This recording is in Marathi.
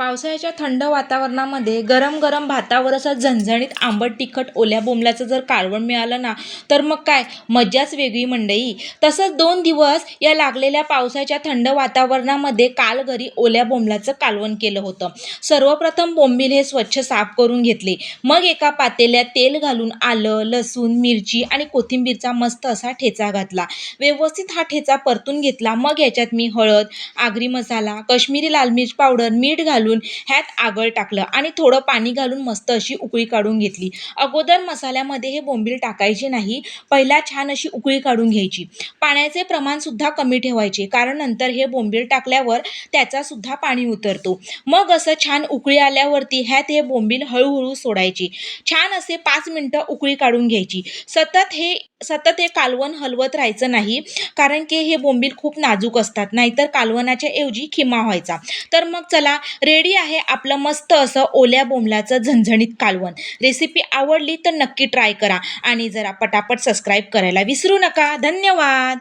पावसाळ्याच्या थंड वातावरणामध्ये गरम गरम भातावर असं झणझणीत आंबट तिखट ओल्या बोंबलाचं जर कालवण मिळालं ना तर मग काय? मज्जाच वेगळी मंडई. तसंच दोन दिवस या लागलेल्या पावसाच्या थंड वातावरणामध्ये काल घरी ओल्या बोंबलाचं कालवण केलं होतं. सर्वप्रथम बोंबील हे स्वच्छ साफ करून घेतले. मग एका पातेल्यात तेल घालून आलं लसूण मिरची आणि कोथिंबीरचा मस्त असा ठेचा घातला. व्यवस्थित हा ठेचा परतून घेतला. मग याच्यात मी हळद आगरी मसाला काश्मीरी लाल मिर्च पावडर मीठ घालून घालून ह्यात आगळ टाकलं आणि थोडं पाणी घालून मस्त अशी उकळी काढून घेतली. अगोदर मसाल्यामध्ये हे बोंबील टाकायचे नाही पहिला छान अशी उकळी काढून घ्यायची. पाण्याचे प्रमाणसुद्धा कमी ठेवायचे कारण नंतर हे बोंबील टाकल्यावर त्याचासुद्धा पाणी उतरतो. मग असं छान उकळी आल्यावरती ह्यात हे बोंबील हळूहळू सोडायची. छान असे पाच मिनटं उकळी काढून घ्यायची. सतत हे सतत हे कालवण हलवत राहायचं नाही. कारण की हे बोंबील खूप नाजूक असतात. नाहीतर कालवणाच्या ऐवजी खिमा व्हायचा. तर मग चला रेडी आहे आपलं मस्त असं ओल्या बोंबलाचं झणझणीत कालवण. रेसिपी आवडली तर नक्की ट्राय करा. आणि जरा पटापट सबस्क्राईब करायला विसरू नका. धन्यवाद!